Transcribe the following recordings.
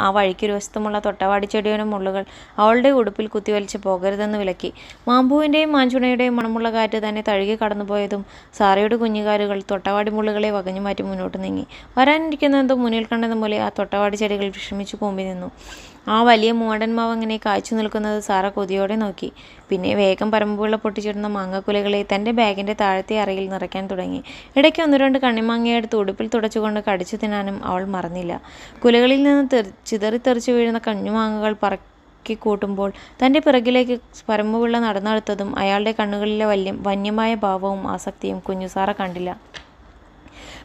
ആ വഴിക്ക് ഒരു വശത്തുമുള്ള തൊട്ടവാടി ചെടിയുടെ മുള്ളുകൾ അവളുടെ ഉടുപ്പിൽ കുത്തിവലിച്ച് പോകരുതെന്ന് വിലക്കി. മാമ്പൂവിന്റെയും മാഞ്ചുണയുടെയും മണമുള്ള കാറ്റ് തന്നെ തഴുകി കടന്നുപോയതും സാറയുടെ കുഞ്ഞുകാലുകൾ തൊട്ടവാടി മുള്ളുകളെ വകഞ്ഞു മാറ്റി മുന്നോട്ട് നീങ്ങി. വരാനിരിക്കുന്നതെന്തോ മുന്നിൽ കണ്ടതും പോലെ ആ തൊട്ടവാടി ചെടികൾ വിഷമിച്ചു കൂമ്പി നിന്നു. ആ വലിയ മൂടന്മാവ് അങ്ങനെ കാച്ചു നിൽക്കുന്നത് സാറ കൊതിയോടെ നോക്കി. പിന്നെ വേഗം പരമ്പുള്ള പൊട്ടിച്ചിടുന്ന മാങ്ങക്കുലകളെ തന്റെ ബാഗിന്റെ താഴത്തെ അറയിൽ നിറയ്ക്കാൻ തുടങ്ങി. ഇടയ്ക്ക് ഒന്ന് രണ്ട് കണ്ണിമാങ്ങയെടുത്ത് ഉടുപ്പിൽ തുടച്ചുകൊണ്ട് കടിച്ചു തിന്നാനും അവൾ മറന്നില്ല. കുലകളിൽ നിന്ന് തെറി ചിതറിത്തെറിച്ചു വീഴുന്ന കഞ്ഞുമാങ്ങകൾ പറക്കി കൂട്ടുമ്പോൾ തന്റെ പിറകിലേക്ക് പരമ്പുപിള്ള നടന്നെടുത്തതും അയാളുടെ കണ്ണുകളിലെ വല്യം വന്യമായ ഭാവവും ആസക്തിയും കുഞ്ഞുസാറ കണ്ടില്ല.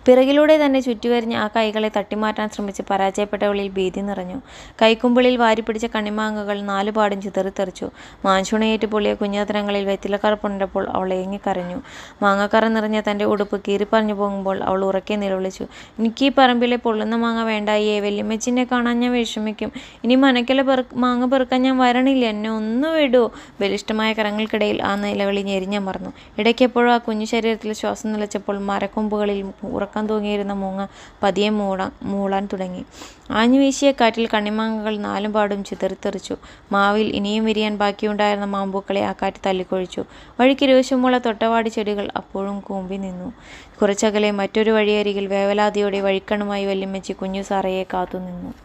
പിറകിലൂടെ തന്നെ ചുറ്റിവരിഞ്ഞ് ആ കൈകളെ തട്ടിമാറ്റാൻ ശ്രമിച്ച് പരാജയപ്പെട്ടവളിൽ ഭീതി നിറഞ്ഞു. കൈക്കുമ്പിളിൽ വാരിപ്പിടിച്ച കണ്ണിമാങ്ങകൾ നാലുപാടും ചിതറിത്തെറിച്ചു. മാഞ്ചുണയേറ്റ് പൊളിയ കുഞ്ഞാത്തരങ്ങളിൽ വെറ്റിലക്കറപ്പുണ്ടപ്പോൾ അവൾ ഏങ്ങിക്കരഞ്ഞു. മാങ്ങക്കറ നിറഞ്ഞ തന്റെ ഉടുപ്പ് കീറിപ്പറഞ്ഞു പോകുമ്പോൾ അവൾ ഉറക്കെ നിലവിളിച്ചു. എനിക്ക് ഈ പറമ്പിലെ പൊള്ളുന്ന മാങ്ങ വേണ്ടായേ വല്യമ്മച്ചിനെ കാണാൻ ഞാൻ വിഷമിക്കും. ഇനി മനക്കല പെറു മാങ്ങ പെറുക്കാൻ ഞാൻ വരണില്ല. എന്നെ ഒന്ന് വിടൂ. ബലിഷ്ടമായ കരങ്ങൾക്കിടയിൽ ആ നിലവിളി ഞെരിഞ്ഞമർന്നു. ഇടയ്ക്കെപ്പോഴും ആ കുഞ്ഞു ശരീരത്തിൽ ശ്വാസം നിലച്ചപ്പോൾ മരക്കൊമ്പുകളിൽ ഉറക്കം തൂങ്ങിയിരുന്ന മൂങ്ങ പതിയെ മൂടാൻ മൂളാൻ തുടങ്ങി. ആഞ്ഞു വീശിയ കാറ്റിൽ കണ്ണിമാങ്ങകൾ നാലും പാടും ചിതറിത്തെറിച്ചു. മാവിൽ ഇനിയും വിരിയാൻ ബാക്കിയുണ്ടായിരുന്ന മാമ്പൂക്കളെ ആ കാറ്റ് തല്ലിക്കൊഴിച്ചു. വഴിക്ക് രൂശമുള്ള തൊട്ടവാടി ചെടികൾ അപ്പോഴും കൂമ്പി നിന്നു. കുറച്ചകലെ മറ്റൊരു വഴിയരികിൽ വേവലാതിയോടെ വഴിക്കണുമായി വല്യമ്മച്ചി കുഞ്ഞു സാറയെ കാത്തുനിന്നു